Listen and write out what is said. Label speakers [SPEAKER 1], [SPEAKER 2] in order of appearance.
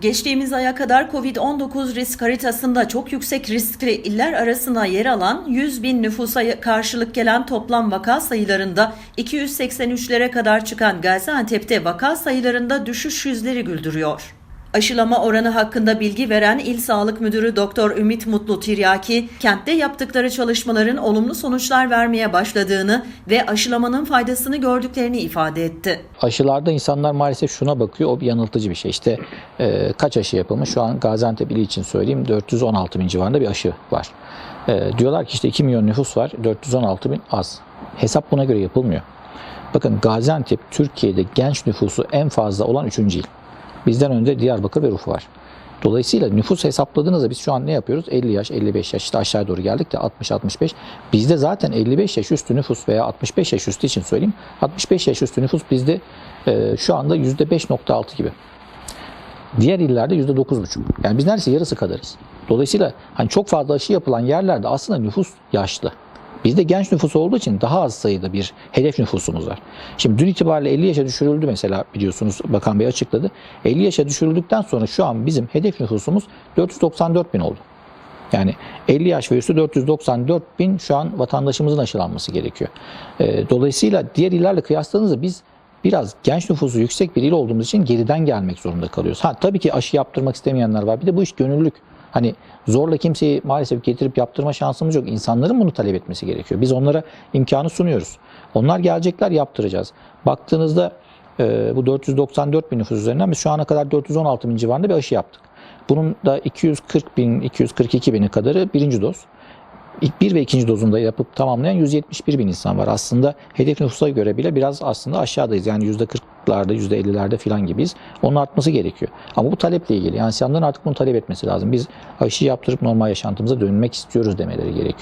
[SPEAKER 1] Geçtiğimiz aya kadar Covid-19 risk haritasında çok yüksek riskli iller arasında yer alan 100 bin nüfusa karşılık gelen toplam vaka sayılarında 283'lere kadar çıkan Gaziantep'te vaka sayılarında düşüş yüzleri güldürüyor. Aşılama oranı hakkında bilgi veren İl Sağlık Müdürü Doktor Ümit Mutlu Tiryaki, kentte yaptıkları çalışmaların olumlu sonuçlar vermeye başladığını ve aşılamanın faydasını gördüklerini ifade etti.
[SPEAKER 2] Aşılarda insanlar maalesef şuna bakıyor. O bir yanıltıcı bir şey. İşte e, kaç aşı yapılmış? Şu an Gaziantep ili için söyleyeyim 416 bin civarında bir aşı var. E, diyorlar ki işte 2 milyon nüfus var. 416 bin az. Hesap buna göre yapılmıyor. Bakın Gaziantep Türkiye'de genç nüfusu en fazla olan 3. il. Bizden önce Diyarbakır ve Urfa var. Dolayısıyla nüfus hesapladığınızda biz şu an ne yapıyoruz? 50 yaş, 55 yaş işte aşağıya doğru geldik de 60-65. Bizde zaten 55 yaş üstü nüfus veya 65 yaş üstü için söyleyeyim. 65 yaş üstü nüfus bizde e, şu anda %5.6 gibi. Diğer illerde %9.5. Yani biz neredeyse yarısı kadarız. Dolayısıyla hani çok fazla aşı yapılan yerlerde aslında nüfus yaşlı. Bizde genç nüfus olduğu için daha az sayıda bir hedef nüfusumuz var. Şimdi dün itibariyle 50 yaşa düşürüldü mesela biliyorsunuz Bakan Bey açıkladı. 50 yaşa düşürüldükten sonra şu an bizim hedef nüfusumuz 494 bin oldu. Yani 50 yaş ve üstü 494 bin şu an vatandaşımızın aşılanması gerekiyor. Ee, Dolayısıyla diğer illerle kıyasladığınızda biz biraz genç nüfusu yüksek bir il olduğumuz için geriden gelmek zorunda kalıyoruz. Ha tabii ki aşı yaptırmak istemeyenler var. Bir de bu iş gönüllülük. Hani zorla kimseyi maalesef getirip yaptırma şansımız yok. İnsanların bunu talep etmesi gerekiyor. Biz onlara imkanı sunuyoruz. Onlar gelecekler yaptıracağız. Baktığınızda e, bu 494 bin nüfus üzerinden biz şu ana kadar 416 bin civarında bir aşı yaptık. Bunun da 240 bin, 242 bini kadarı birinci doz. İlk bir ve ikinci dozunda yapıp tamamlayan 171 bin insan var. Aslında hedef nüfusa göre bile biraz aslında aşağıdayız. Yani %40'larda, %50'lerde falan gibiyiz. Onun artması gerekiyor. Ama bu taleple ilgili. Yani insanların artık bunu talep etmesi lazım. Biz aşı yaptırıp normal yaşantımıza dönmek istiyoruz demeleri gerekiyor.